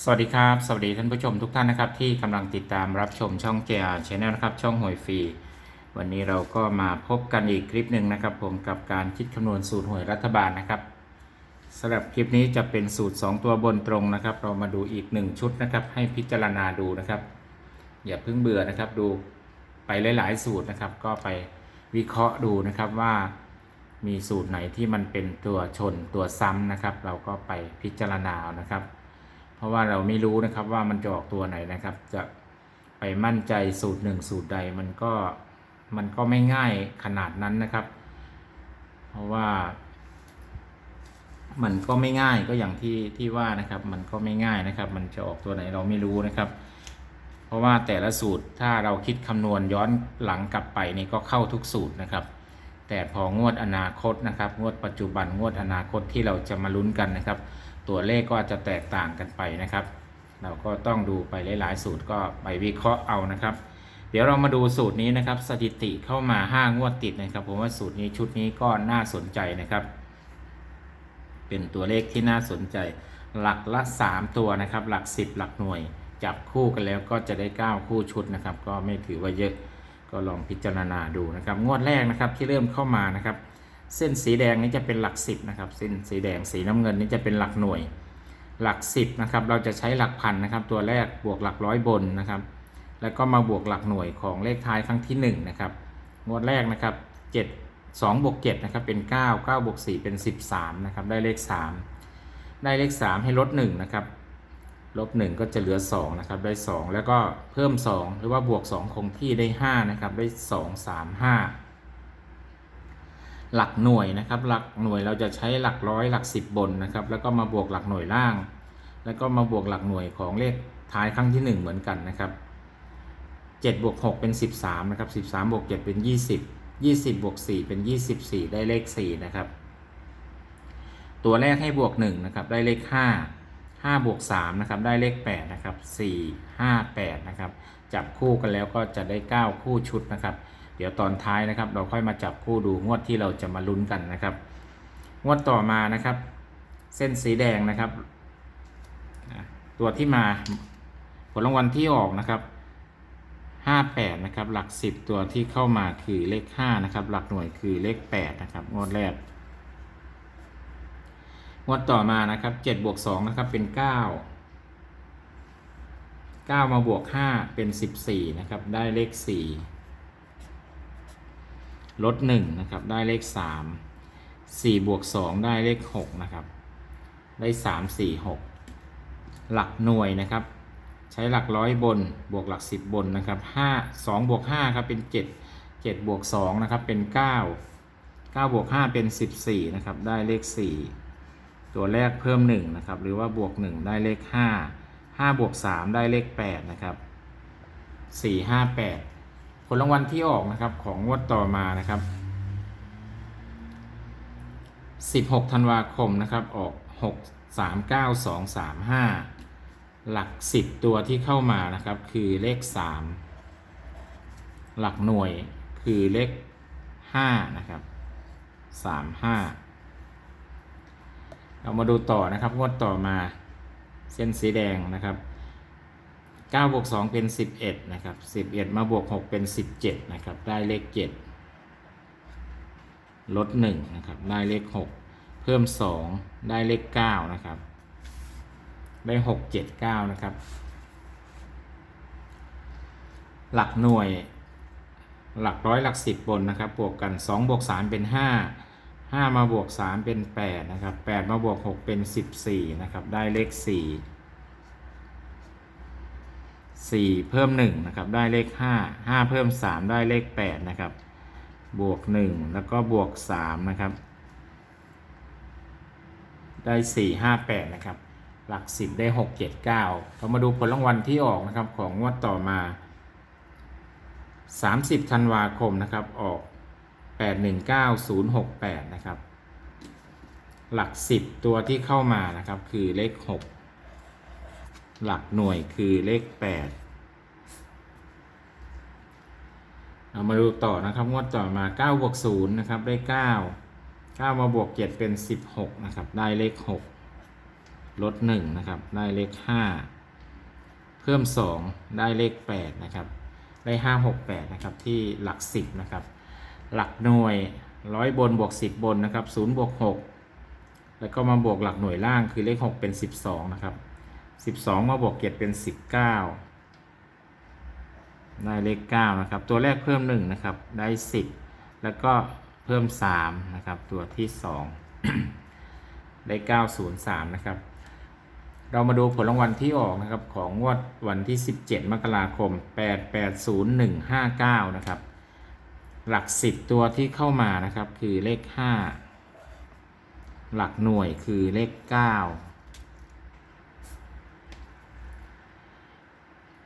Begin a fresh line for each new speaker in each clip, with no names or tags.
สวัสดีครับ สวัสดีท่านผู้ชมทุกท่านนะครับ ที่กำลังติดตามรับชมช่อง JR Channel นะครับช่องหวยฟรีวันนี้เราก็มาพบกันอีกคลิปหนึ่งนะครับ ผมกับการคิดคำนวณสูตรหวยรัฐบาลนะครับสำหรับคลิปนี้จะเป็นสูตร 2 ตัวบนตรงนะครับ เรามาดูอีก 1 ชุดนะครับ ให้พิจารณาดูนะครับ อย่าเพิ่งเบื่อนะครับ ดูไปหลาย ๆ สูตรนะครับ ก็ไปวิเคราะห์ดูนะครับว่ามีสูตรไหนที่มันเป็นตัวชนตัวซ้ำนะครับ เราก็ไปพิจารณาเอานะครับ ราะว่าเราไม่รู้นะครับว่ามันจะออกตัวไหนนะครับ จะไปมั่นใจสูตรหนึ่งสูตรใดมันก็มันก็ไม่ง่ายขนาดนั้นนะครับ เพราะว่า มันก็ไม่ง่ายก็อย่างที่ที่ว่านะครับ มันก็ไม่ง่ายนะครับ มันจะออกตัวไหนเราไม่รู้นะครับ เพราะว่าแต่ละสูตรถ้าเราคิดคำนวณย้อนหลังกลับไปนี่ก็เข้าทุกสูตรนะครับ แต่พองวดอนาคตนะครับ งวดปัจจุบันงวดอนาคตที่เราจะมาลุ้นกันนะครับ ตัวเลขก็จจะแตกต่างกันไปนะครับ เราก็ต้องดูไปหลายๆ สูตรก็ไปวิเคราะห์เอานะครับ เดี๋ยวเรามาดูสูตรนี้นะครับ สถิติเข้ามา 5 งวดติดนะครับ ผมว่าสูตรนี้ชุดนี้ก็น่าสนใจนะครับ เป็นตัวเลขที่น่าสนใจ หลักละ 3 ตัวนะครับ หลัก 10 หลักหน่วย จับคู่กันแล้วก็จะได้ 9 คู่ชุดนะครับ ก็ไม่ถือว่าเยอะก็ลองพิจารณาดูนะครับ งวดแรกนะครับที่เริ่มเข้ามานะครับ เส้นสีแดงนี่จะเป็นหลัก10นะครับ เส้นสีแดงสีน้ำเงินนี่จะเป็นหลักหน่วย หลัก10นะครับ เราจะใช้หลักพันนะครับ ตัวแรกบวกหลักร้อยบนนะครับ แล้วก็มาบวกหลักหน่วยของเลขท้ายครั้งที่1นะครับ งวดแรกนะครับ7 2บวก7นะครับเป็น 9 9บวก4เป็น 13นะครับได้เลข 3 ได้เลข 3 ให้ลด1นะครับลบ1ก็จะเหลือ2นะครับได้ 2 แล้วก็เพิ่ม 2 หรือว่าบวก 2 คงที่ได้5นะครับได้ 2 3 5 หลักหน่วยนะครับ หลักหน่วยเราจะใช้หลักร้อยหลัก10บนนะครับ แล้วก็มาบวกหลักหน่วยล่าง แล้วก็มาบวกหลักหน่วยของเลขท้ายครั้งที่ 1 เหมือนกันนะครับ7บวก6เป็น 13นะครับ13บวก7เป็น 20 20บวก4เป็น 24 ได้เลข 4 นะครับ ตัวแรกให้บวก1นะครับ ได้เลข 5 5บวก3นะครับ ได้เลข 8 นะครับ 4 5 8 นะครับ จับคู่กันแล้วก็จะได้ 9 คู่ชุดนะครับ เดี๋ยวตอนท้ายนะครับ เราค่อยมาจับคู่ดูงวดที่เราจะมาลุ้นกันนะครับ งวดต่อมานะครับ เส้นสีแดงนะครับ ตัวที่มาผลรางวัลที่ออกนะครับ58นะครับหลัก 10 ตัวที่เข้ามาคือเลข5นะครับหลักหน่วยคือเลข8นะครับงวดแรกงวดต่อมานะครับ7บวก2นะครับเป็น 9 9 มาบวก 5 เป็น 14นะครับได้เลข 4 ลด1นะครับ ได้เลข 3 4บวก2ได้เลข 6 นะครับ ได้ 3 4 6 หลักหน่วยนะครับ ใช้หลักร้อยบนบวกหลัก 10 บนนะครับ5 2บวก5ครับเป็น 7 7บวก2นะครับเป็น 9 9บวก5เป็น 14นะครับ ได้เลข 4 ตัวแรกเพิ่ม1นะครับ หรือว่าบวก 1 ได้เลข 5 5บวก3ได้เลข 8 นะครับ 4 5 8 ผลรางวัลที่ออกนะครับของงวดต่อมานะครับ 16ธันวาคมนะครับออก 6 3 9 2 3 5 หลัก 10 ตัวที่เข้ามานะครับคือเลข 3 หลักหน่วยคือเลข5นะครับ3 5 เรามาดูต่อนะครับงวดต่อมาเส้นสีแดงนะครับ 9บวก2เป็น 11 นะครับ 11 มาบวก 6 เป็น 17 นะครับ ได้เลข 7 ลด 1 นะครับ ได้เลข 6 เพิ่ม 2 ได้เลข 9 นะครับ ได้ 6 7 9 นะครับ หลักหน่วยหลักร้อยหลัก10บนนะครับ บวกกัน2บวก3เป็น 5 5 มาบวก 3 เป็น 8 นะครับ 8 มาบวก 6 เป็น 14 นะครับ ได้เลข 4 4 เพิ่ม1นะครับได้เลข 5 5 เพิ่ม 3 ได้เลข8นะครับบวก 1 แล้วก็บวก3นะครับได้ 4 5 8นะครับหลัก 10 ได้ 6 7 9เรามาดูผลรางวัลที่ออกนะครับของงวดต่อมา 30ธันวาคมนะครับออก 819068นะครับหลัก 10 ตัวที่เข้ามานะครับคือเลข 6 หลักหน่วยคือเลข8เรามาดูต่อนะครับ งวดต่อมา9บวก0นะครับ ได้ 9 9 มาบวก 7 เป็น 16 นะครับ ได้เลข 6 ลดหนึ่งนะครับ ได้เลขห้าเพิ่มสองได้เลขแปดนะครับ ได้ห้าหกแปดนะครับ ที่หลักสิบนะครับ หลักหน่วยร้อยบนบวกสิบบนนะครับศูนย์บวกหกแล้วก็มาบวกหลักหน่วยล่างคือเลขหกเป็นสิบสองนะครับ สิบสองมาบวกเจ็ดเป็นสิบเก้าได้เลขเก้านะครับ ตัวแรกเพิ่มหนึ่งนะครับ ได้สิบแล้วก็เพิ่มสามนะครับ ตัวที่สองได้เก้าศูนย์สามนะครับ เรามาดูผลรางวัลที่ออกนะครับของงวดวันที่17มกราคม880159นะครับ หลัก10ตัวที่เข้ามานะครับคือเลข5หลักหน่วยคือเลข9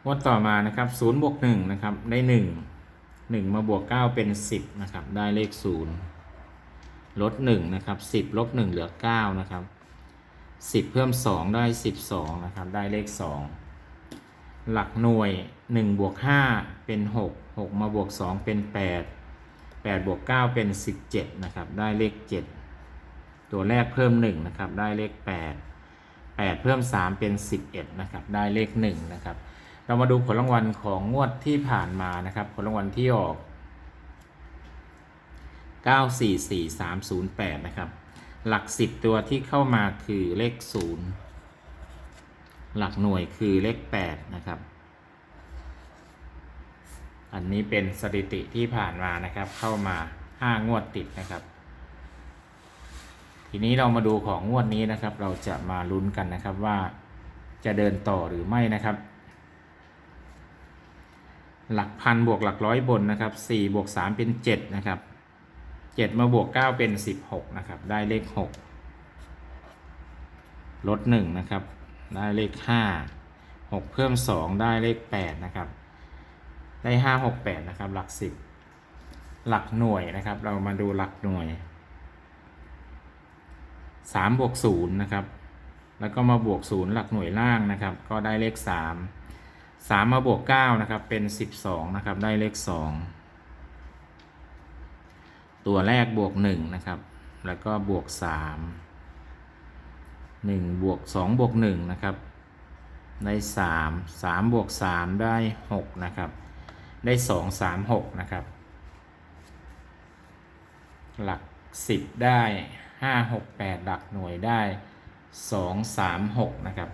งวดต่อมานะครับ0บวก1นะครับได้1 1มาบวก9เป็น10นะครับได้เลข0ลด1นะครับ10ลบ1เหลือ9นะครับสิบเพิ่มสองได้สิบสองนะครับได้เลขสองหลักหน่วยหนึ่งบวกห้าเป็นหกหกมาบวกสองเป็นแปดแปดบวกเก้าเป็นสิบเจ็ดนะครับได้เลขเจ็ดตัวแรกเพิ่มหนึ่งนะครับได้เลขแปดแปดเพิ่มสามเป็นสิบเอ็ดนะครับได้เลขหนึ่งนะครับ เรามาดูผลรางวัลของงวดที่ผ่านมานะครับ ผลรางวัลที่ออก 944308 นะครับ หลัก 10 ตัวที่เข้ามาคือเลข 0 หลักหน่วยคือเลข 8 นะครับ อันนี้เป็นสถิติที่ผ่านมานะครับ เข้ามา 5 งวดติดนะครับ ทีนี้เรามาดูของงวดนี้นะครับ เราจะมาลุ้นกันนะครับว่าจะเดินต่อหรือไม่นะครับ หลักพันบวกหลักร้อยบนนะครับ4บวก3เป็น7นะครับ7มาบวก9เป็น 16นะครับได้เลข 6 ลด1นะครับได้เลข 5 6 เพิ่ม 2 ได้เลข8นะครับได้ 5 6 8นะครับหลัก 10 หลักหน่วยนะครับเรามาดูหลักหน่วย3บวก0นะครับแล้วก็มาบวก 0 หลักหน่วยล่างนะครับก็ได้เลข 3 3มาบวก9นะครับ เป็น12นะครับ ได้เลข2ตัวแรกบวกหนึ่งนะครับ แล้วก็บวกสามหนึ่งบวกสองบวกหนึ่งนะครับ ได้สามสามบวกสามได้หกนะครับ ได้สองสามหกนะครับ หลักสิบได้ห้าหกแปดหลักหน่วยได้สองสามหกนะครับ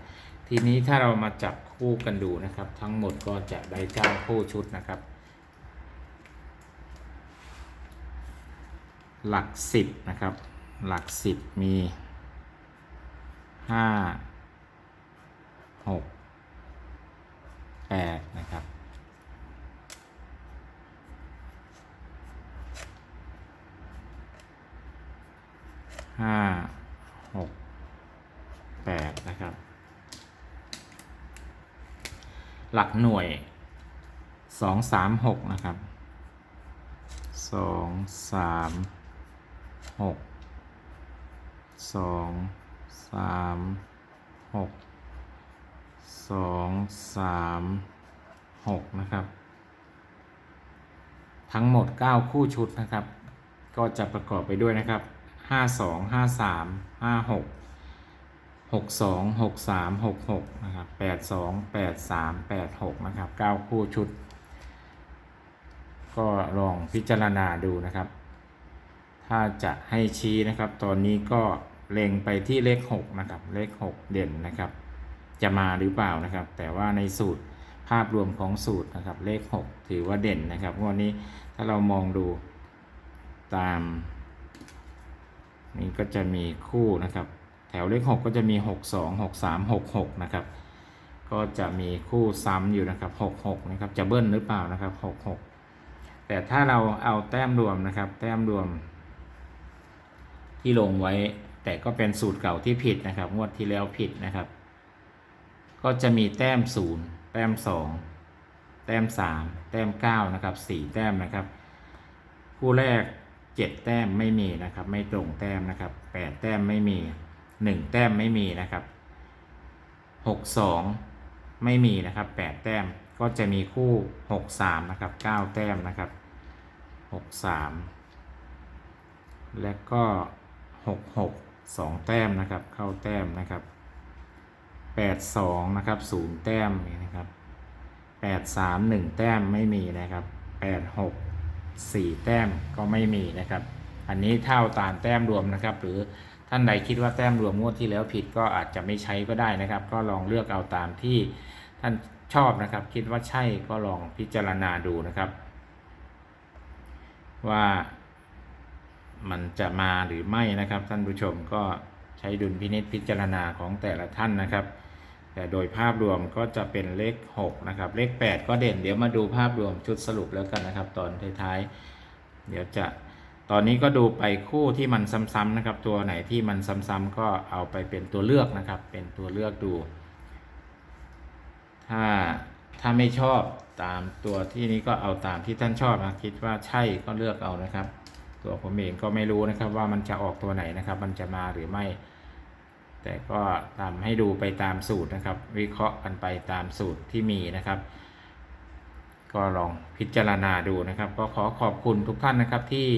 ทีนี้ถ้าเรามาจับคู่กันดูนะครับ ทั้งหมดก็จะได้เก้าคู่ชุดนะครับ หลักสิบนะครับ หลักสิบมีห้าหกแปดนะครับห้าหกแปดนะครับ หลักหน่วยสองสามหกนะครับสองสามหกสองสามหกสองสามหกนะครับ ทั้งหมด 9 คู่ชุดนะครับ ก็จะประกอบไปด้วยนะครับ 52 53 56 62 63 66นะครับ82 83 86นะครับ9คู่ชุด ก็ลองพิจารณาดูนะครับ ถ้าจะให้ชี้นะครับ ตอนนี้ก็เล็งไปที่เลข6นะครับเลข 6 เด่นนะครับ จะมาหรือเปล่านะครับ แต่ว่าในสูตรภาพรวมของสูตรนะครับ เลข 6 ถือว่าเด่นนะครับวันนี้ถ้าเรามองดูตาม นี่ก็จะมีคู่นะครับ แถวเลข 6 ก็จะมี 6 2 6 3 6 6 นะครับ ก็จะมีคู่ซ้ำอยู่นะครับ 6 6 นะครับ จะเบิ้ลหรือเปล่านะครับ 6 6 แต่ถ้าเราเอาแต้มรวมนะครับ แต้มรวม ที่ลงไว้ แต่ก็เป็นสูตรเก่าที่ผิดนะครับ งวดที่แล้วผิดนะครับ ก็จะมีแต้ม 0 แต้ม 2 แต้ม 3 แต้ม 9 นะครับ 4 แต้มนะครับ คู่แรก 7 แต้มไม่มีนะครับ ไม่ตรงแต้มนะครับ 8 แต้มไม่มี 1 แต้มไม่มีนะครับ 6 2 ไม่มีนะครับ 8 แต้มก็จะมีคู่ 6 3 นะครับ 9 แต้มนะครับ 6 3 และก็ 6 6 2 แต้มนะครับ เข้าแต้มนะครับแปดสองนะครับศูนย์แต้มนี่นะครับแปดสามหนึ่งแต้มไม่มีนะครับแปดหกสี่แต้มก็ไม่มีนะครับ อันนี้เท่าตามแต้มรวมนะครับ หรือท่านใดคิดว่าแต้มรวมงวดที่แล้วผิดก็อาจจะไม่ใช้ก็ได้นะครับ ก็ลองเลือกเอาตามที่ท่านชอบนะครับ คิดว่าใช่ก็ลองพิจารณาดูนะครับ ว่ามันจะมาหรือไม่นะครับ ท่านผู้ชมก็ใช้ดุลพินิจพิจารณาของแต่ละท่านนะครับ แต่โดยภาพรวมก็จะเป็นเลข 6 นะครับ เลข 8 ก็เด่นเดี๋ยวมาดูภาพรวมชุดสรุปแล้วกันนะครับ ตอนท้ายๆเดี๋ยวจะ ตอนนี้ก็ดูไปคู่ที่มันซ้ำๆนะครับ ตัวไหนที่มันซ้ำๆก็เอาไปเป็นตัวเลือกนะครับ เป็นตัวเลือกดู ถ้าถ้าไม่ชอบตามตัวที่นี้ก็เอาตามที่ท่านชอบนะคิดว่าใช่ก็เลือกเอานะครับ ตัวผมเองก็ไม่รู้นะครับ ว่ามันจะออกตัวไหนนะครับ มันจะมาหรือไม่ แต่ก็ทำให้ดูไปตามสูตรนะครับ วิเคราะห์กันไปตามสูตรที่มีนะครับ ก็ลองพิจารณาดูนะครับ ก็ขอขอบคุณทุกท่านนะครับที่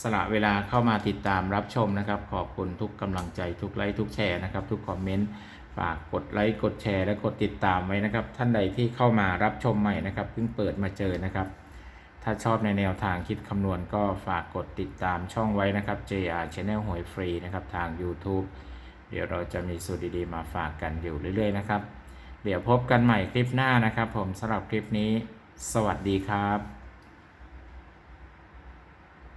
สละเวลาเข้ามาติดตามรับชมนะครับ ขอบคุณทุกกำลังใจทุกไลค์ทุกแชร์นะครับ ทุกคอมเมนต์ฝากกดไลค์กดแชร์และกดติดตามไว้นะครับ ท่านใดที่เข้ามารับชมใหม่นะครับเพิ่งเปิดมาเจอนะครับ ถ้าชอบในแนวทางคิดคำนวณก็ฝากกดติดตามช่องไว้นะครับ JR Channel หวยฟรีนะครับทาง YouTube เดี๋ยวเราจะมีสูตรดีๆมาฝากกันอยู่เรื่อยๆนะครับ เดี๋ยวพบกันใหม่คลิปหน้านะครับ ผมสำหรับคลิปนี้ สวัสดีครับ